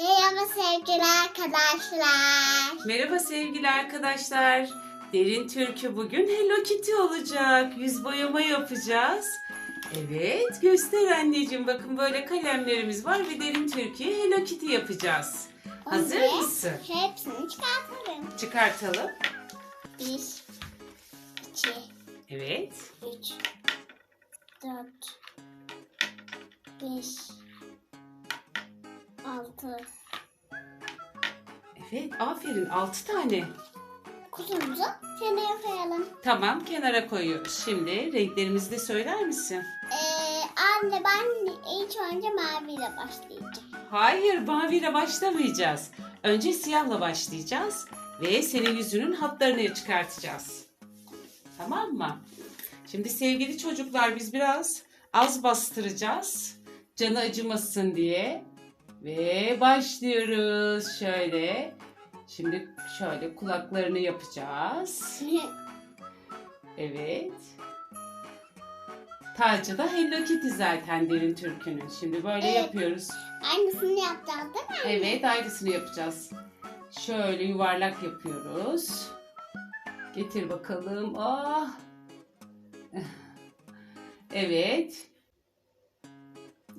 Merhaba sevgili arkadaşlar. Merhaba sevgili arkadaşlar. Derin Türkü bugün Hello Kitty olacak. Yüz boyama yapacağız. Evet göster anneciğim. Bakın böyle kalemlerimiz var ve Derin Türkü'ye Hello Kitty yapacağız. Hazır Önce mısın? Hepsini çıkartalım. Çıkartalım. Bir, iki, Evet. üç, dört, beş, altı. Evet aferin 6 tane. Kutumuzu kenara koyalım. Tamam kenara koyuyoruz. Şimdi renklerimizi de söyler misin? Ee, anne ben ilk önce maviyle başlayacağım. Hayır maviyle başlamayacağız. Önce siyahla başlayacağız ve senin yüzünün hatlarını çıkartacağız. Tamam mı? Şimdi sevgili çocuklar biz biraz az bastıracağız. Canı acımasın diye. Ve başlıyoruz şöyle. Şimdi şöyle kulaklarını yapacağız. Evet. Tacı da Hello Kitty zaten derin türkünün. Şimdi böyle Evet. yapıyoruz. Aynısını yapacağız değil mi? Evet aynısını yapacağız. Şöyle yuvarlak yapıyoruz. Getir bakalım. Ah. Evet.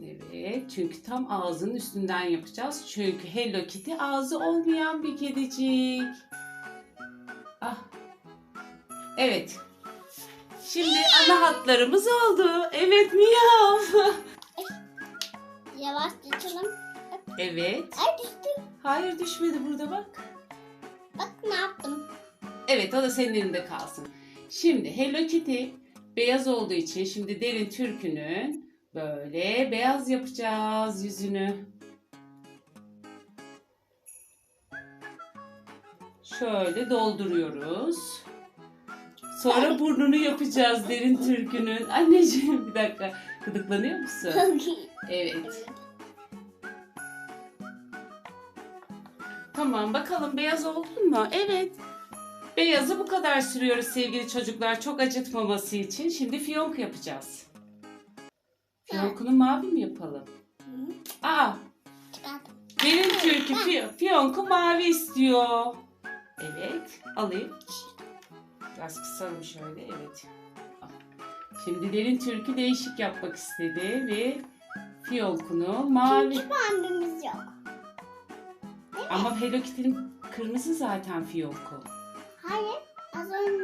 Evet. Çünkü tam ağzının üstünden yapacağız. Çünkü Hello Kitty ağzı olmayan bir kedicik. Ah. Evet. Şimdi ana hatlarımız oldu. Evet miyav. Yavaş tutalım. evet. Ay düştü. Hayır düşmedi burada bak. Bak ne yaptım. Evet o da senin elinde kalsın. Şimdi Hello Kitty beyaz olduğu için şimdi derin türkünün böyle beyaz yapacağız yüzünü. Şöyle dolduruyoruz. Sonra burnunu yapacağız derin türkünün. Anneciğim bir dakika. Gıdıklanıyor musun? Evet. Tamam bakalım beyaz oldun mu? Evet. Beyazı bu kadar sürüyoruz sevgili çocuklar çok acıtmaması için. Şimdi fiyonk yapacağız. Fiyonkunu mavi mi yapalım? Aa, Çıkardım. derin türkü fi- fiyonku mavi istiyor. Evet, alayım. Biraz kısalım şöyle, evet. Şimdi derin türkü değişik yapmak istedi ve fiyonkunu mavi. Çünkü pembemiz yok. Ama Hello Kitty'nin kırmızı zaten fiyonku. Hayır. Az öncekinde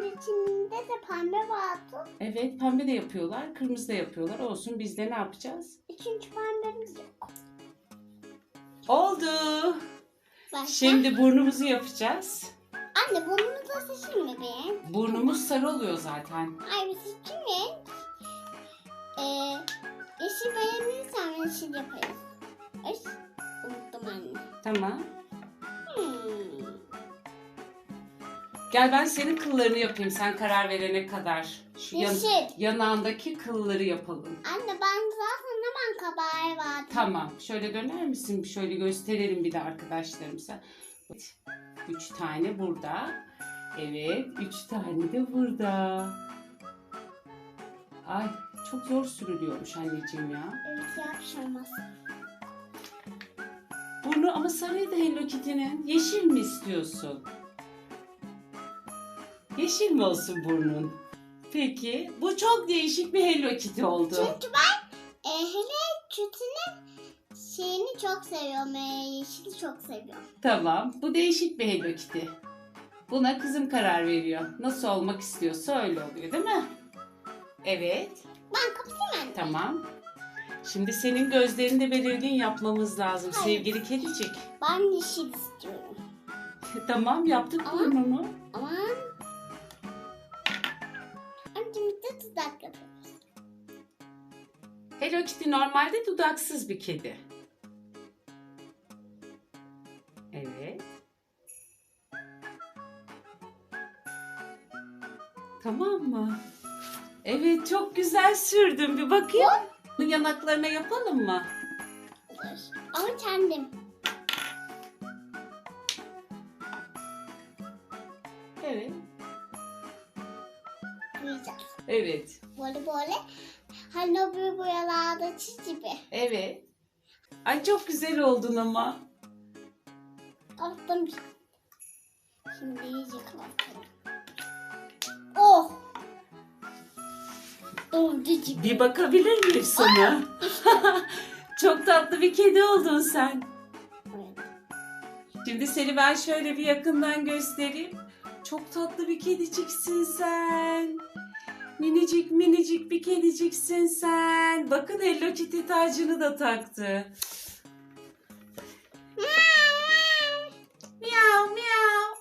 de pembe vardı. Evet pembe de yapıyorlar, kırmızı da yapıyorlar. Olsun biz de ne yapacağız? Üçüncü pembemiz yok. Oldu. Başka? Şimdi burnumuzu yapacağız. Anne burnumuzu da seçeyim mi ben? Burnumuz sarı oluyor zaten. Ay seçeyim mi? Ee, yeşil beğenirsem yeşil yaparız. Ay, unuttum anne. Tamam. Gel ben senin kıllarını yapayım sen karar verene kadar. Şu yan- Yeşil. yanağındaki kılları yapalım. Anne ben zaten hemen kabağı vardı. Tamam. Şöyle döner misin? Şöyle gösterelim bir de arkadaşlarımıza. Evet. Üç tane burada. Evet. Üç tane de burada. Ay çok zor sürülüyormuş anneciğim ya. Evet yakışamaz. Burnu ama sarıydı Hello Kitty'nin. Yeşil mi istiyorsun? Yeşil mi olsun burnun? Peki. Bu çok değişik bir Hello Kitty oldu. Çünkü ben e, hele kütünün şeyini çok seviyorum. E, yeşili çok seviyorum. Tamam. Bu değişik bir Hello Kitty. Buna kızım karar veriyor. Nasıl olmak istiyorsa öyle oluyor değil mi? Evet. Ben kapatayım. Tamam. Şimdi senin gözlerini de belirgin yapmamız lazım Hayır. sevgili kedicik. Ben yeşil istiyorum. tamam yaptık Ama- burnunu. Aman. Hello Kitty normalde dudaksız bir kedi. Evet. Tamam mı? Evet çok güzel sürdün. Bir bakayım. Bunun yanaklarına yapalım mı? Ama kendim. Evet. Boyayacağız. Evet. Böyle böyle. Hani o büyük boyalarda çiz gibi. Evet. Ay çok güzel oldun ama. Kapattım. Şimdi iyice kapatalım. Oh. Donducu. Bir bakabilir miyim sana? Çok tatlı bir kedi oldun sen. Şimdi seni ben şöyle bir yakından göstereyim. Çok tatlı bir kediciksin sen. Minicik minicik bir kediciksin sen. Bakın Hello Kitty tacını da taktı. Miau miau.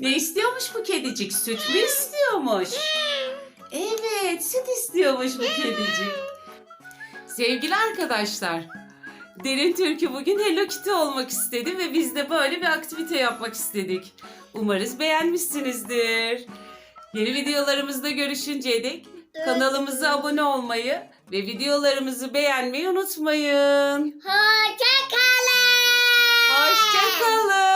Ne istiyormuş bu kedicik? Süt mü istiyormuş? Evet, süt istiyormuş bu kedicik. Sevgili arkadaşlar, Derin Türkü bugün Hello Kitty olmak istedi ve biz de böyle bir aktivite yapmak istedik. Umarız beğenmişsinizdir. Yeni videolarımızda görüşünceye dek kanalımıza abone olmayı ve videolarımızı beğenmeyi unutmayın. Hoşçakalın. Hoşçakalın.